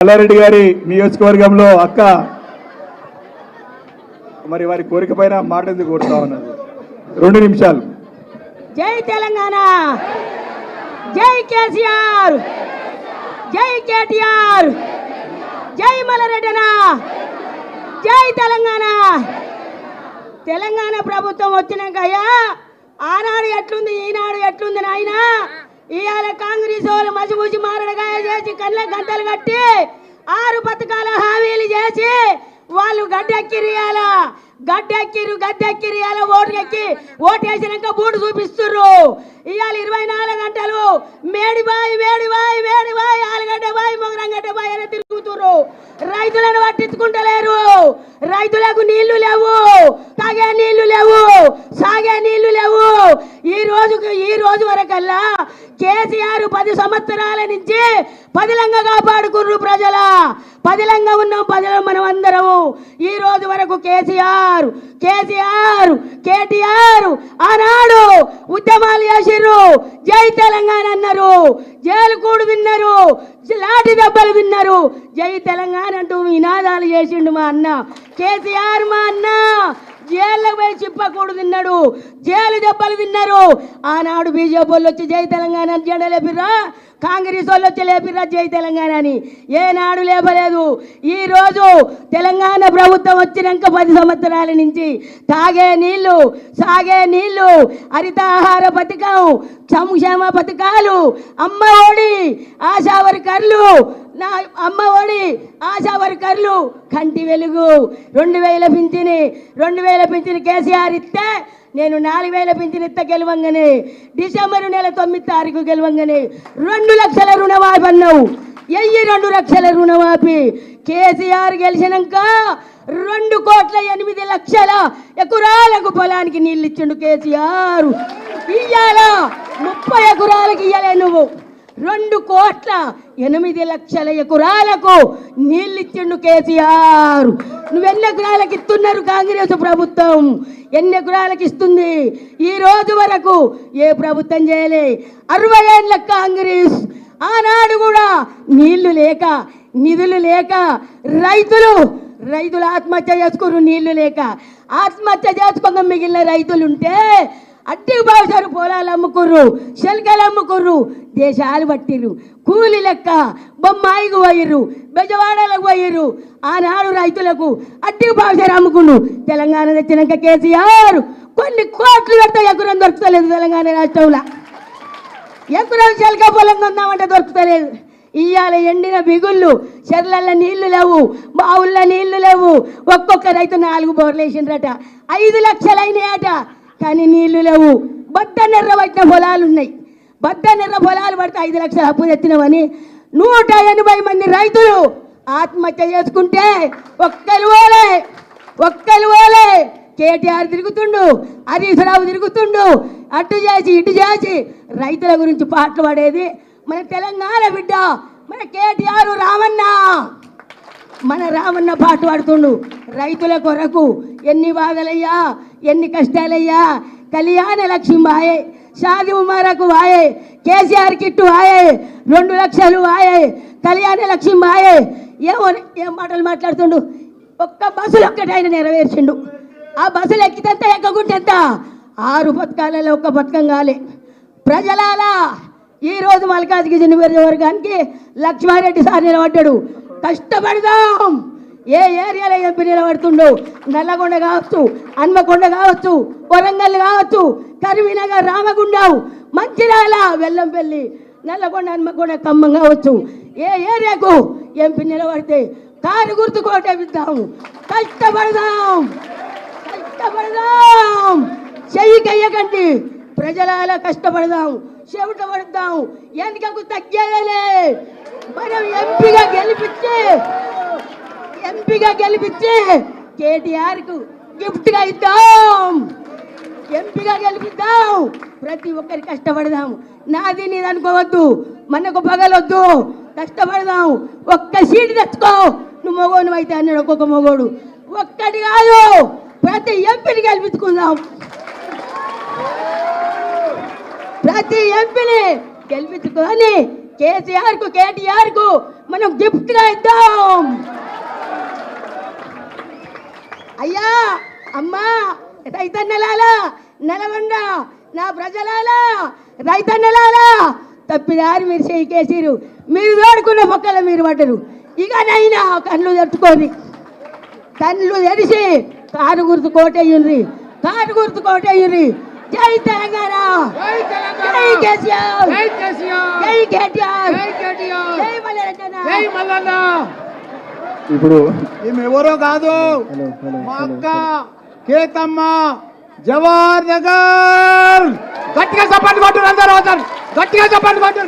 మల్లారెడ్డి గారి నియోజకవర్గంలో అక్క మరి వారి కోరిక పైన మాట ఎందుకు కోరుతా ఉన్నది? రెండు నిమిషాలు. జై తెలంగాణ! జై కేసీఆర్! జై కేటీఆర్! జై మలరెడ్డనా జై తెలంగాణ! తెలంగాణ ప్రభుత్వం వచ్చినాకయ్యా ఆనాడు ఎట్లుంది ఈనాడు ఎట్లుంది నాయన? ఇవాళ కాంగ్రెస్ వాళ్ళు మసిమూసి మారడగా చేసి కళ్ళ గంటలు కట్టి ఆరు పథకాల హామీలు చేసి వాళ్ళు గడ్డెక్కిరియాల? గడ్డెక్కిరు గడ్డెక్కిరియాల? ఓటు ఎక్కి ఓటు వేసినాక బూటు చూపిస్తుర్రు. ఇవాళ ఇరవై నాలుగు గంటలు మేడిబాయి మేడిబాయి మేడిబాయి ఆలుగడ్డ బాయి మొగరంగడ్డ బాయి అని తిరుగుతుర్రు. రైతులను పట్టించుకుంటలేరు. రైతులకు నీళ్ళు లేవు. తాగే నీళ్ళు లేవు సాగే నీళ్ళు లేవు. ఈ రోజుకు ఈ రోజు వరకల్లా కేసీఆర్ పది సంవత్సరాల నుంచి పదిలంగా కాపాడుకుర్రు ప్రజల. పదిలంగా ఉన్నాం పదిలం మనం అందరము. ఈ రోజు వరకు కేసీఆర్ కేసీఆర్ కేటీఆర్ ఆనాడు ఉద్యమాలు చేసిర్రు. జై తెలంగాణ అన్నారు. జైలుకూడు విన్నారు. లాటి దెబ్బలు విన్నారు. జై తెలంగాణ అంటూ నినాదాలు చేసిండు మా అన్న. కేసీఆర్ మా అన్న. జైల్లో పోయి చిప్పకూడు తిన్నాడు. జైలు దెబ్బలు తిన్నారు. ఆనాడు బీజేపీ వాళ్ళు వచ్చి జై తెలంగాణ అని జెండా లేపిర్రా? కాంగ్రెస్ వాళ్ళు వచ్చి లేపిర్రా జై తెలంగాణ అని? ఏనాడు లేపలేదు. ఈరోజు తెలంగాణ ప్రభుత్వం వచ్చినాక పది సంవత్సరాల నుంచి తాగే నీళ్ళు సాగే నీళ్ళు హరితాహార పథకం సంక్షేమ పథకాలు అమ్మ ఒడి ఆశా వర్కర్లు నా అమ్మ ఒడి ఆశా వర్కర్లు కంటి వెలుగు. రెండు వేల పింఛని రెండు వేల పింఛని కేసీఆర్ ఇస్తే నేను నాలుగు వేల పింఛన్ ఇత్త గెలవంగని. డిసెంబర్ నెల తొమ్మిది తారీఖు గెలవంగని. రెండు లక్షల రుణమాఫీ అన్నావు ఎయ్యి రెండు లక్షల రుణమాఫీ. కేసీఆర్ గెలిచినాక రెండు కోట్ల ఎనిమిది లక్షల ఎకరాలకు పొలానికి నీళ్ళు ఇచ్చిండు కేసీఆర్. ఇయ్యాల ముప్పై ఎకరాలకు ఇయ్యలే నువ్వు. రెండు కోట్ల ఎనిమిది లక్షల ఎకరాలకు నీళ్ళిచ్చిండు కేసీఆర్. నువ్వు ఎకరాలకు ఇస్తున్నారు కాంగ్రెస్ ప్రభుత్వం? ఎన్ని ఎకరాలకు ఇస్తుంది? ఈ రోజు వరకు ఏ ప్రభుత్వం చేయలే. అరవై ఏళ్ళ కాంగ్రెస్. ఆనాడు కూడా నీళ్ళు లేక నిధులు లేక రైతులు రైతులు ఆత్మహత్య చేసుకున్నారు నీళ్ళు లేక. ఆత్మహత్య చేసుకోక మిగిలిన రైతులు అట్టి బావుసారు పొలాలు అమ్ముకుర్రు శల్కలు అమ్ముకుర్రు దేశాలు పట్టిర్రు. కూలి లెక్క బొమ్మాయికి పోయిర్రు బెజవాడలకు పోయిర్రు. ఆనాడు రైతులకు అట్టి బావుసారు అమ్ముకుండు తెలంగాణ తెచ్చినాక కేసీఆర్ కొన్ని కోట్లు పెడితే ఎకరం దొరుకుతలేదు తెలంగాణ రాష్ట్రంలో. ఎకరం చెలక పొలం కొందామంటే దొరుకుతలేదు. ఇయ్యాల ఎండిన బిగుళ్ళు చెర్లల్లో నీళ్ళు లేవు బావుల్లో నీళ్ళు లేవు. ఒక్కొక్క రైతు నాలుగు బోర్లు వేసిండ్రట. ఐదు లక్షలైనాయట. కానీ నీళ్ళు లేవు. బద్ద నెర్ర పట్టిన పొలాలు ఉన్నాయి. బద్ద నెర్ర పొలాలు పడితే ఐదు లక్షలు అప్పు తెచ్చినవని నూట ఎనభై మంది రైతులు ఆత్మహత్య చేసుకుంటే ఒక్కరు ఓలే ఒక్కరు ఓలే కేటీఆర్ తిరుగుతుండు హరీశ్రావు తిరుగుతుండు. అటు చేసి ఇటు చేసి రైతుల గురించి పాటలు పడేది మన తెలంగాణ బిడ్డ మన కేటీఆర్ రామన్న. మన రామన్న పాట పాడుతుండు. రైతుల కొరకు ఎన్ని బాధలయ్యా. ఎన్ని కష్టాలయ్యా? కళ్యాణ లక్ష్మి వాయే షాది ఉమారకు వాయే కేసీఆర్ కిట్టు వాయే రెండు లక్షలు వాయే కళ్యాణ లక్ష్మి వాయే ఏమో ఏం మాటలు మాట్లాడుతుండు? ఒక్క బస్సులు ఒక్కటి ఆయన నెరవేర్చిండు. ఆ బస్సులు ఎక్కితేంత ఎక్కకుంటేంత ఆరు పథకాలలో ఒక్క పథకం కాలే. ప్రజలాలా ఈరోజు రోజు మల్కాజ్గిరి నియోజకవర్గానికి లక్ష్మారెడ్డి సార్ నిలబడ్డాడు. కష్టపడదాం! ఏ ఏరియాలో ఎంపీ నిలబడుతుండో? నల్లగొండ కావచ్చు హన్మకొండ కావచ్చు వరంగల్ కావచ్చు కరీంనగర్ రామగుండం మంచిర్యాల వెల్లంపల్లి నల్లగొండ హన్మకొండ ఖమ్మం కావచ్చు. ఏ ఏరియాకు ఎంపీ నిలబడితే కారు గుర్తు కోటేపిద్దాం కష్టపడదాం. కష్టపడదాం. చెయ్యి కయ్యకండి ప్రజలాల కష్టపడదాం. చెవిట పడదాం ఎందుకు తగ్గేదలే. మనం ఎంపీగా గెలిపించి ఎంపీగా గెలిపించి కేటీఆర్కు గిఫ్ట్గా ఇద్దాం. ఎంపీగా గెలిపిద్దాం. ప్రతి ఒక్కరి కష్టపడదాం. నాది నీది అనుకోవద్దు. మనకు పగలొద్దు. కష్టపడదాం. ఒక్క సీటు తెచ్చుకో. నువ్వు మగోడు అయితే అన్నాడు ఒక్కొక్క మగోడు ఒక్కటి కాదు. ప్రతి ఎంపీని గెలిపించుకుందాం. ప్రతి ఎంపీని గెలిపించుకొని కేసీఆర్కు కేటీఆర్కు మనం గిఫ్ట్గా ఇద్దాం. అయ్యా అమ్మా రైతన్నలాలా నలగొండ నా ప్రజలాలా రైతన్నలాలా తప్పిదారి మీరు చేయికేసిరు. మీరు తోడుకున్న మొక్కలు మీరు పడ్డరు ఇక నైనా కళ్ళు తట్టుకొని. కళ్ళు తెరిచి కారు గుర్తు కోటయ్యుండ్రి కారు గుర్తు కోటయ్యుండ్రి జై తెలంగాణ. జై కేసీఆర్. జై కేటీఆర్. జై మల్లరెడ్డి ఇప్పుడు ఎవరో కాదు. మా కేతమ్మ జవహర్ నగర్. గట్టిగా చెప్పండి కొట్టు అందరు అవుతారు గట్టిగా చెప్పండి కొట్టు.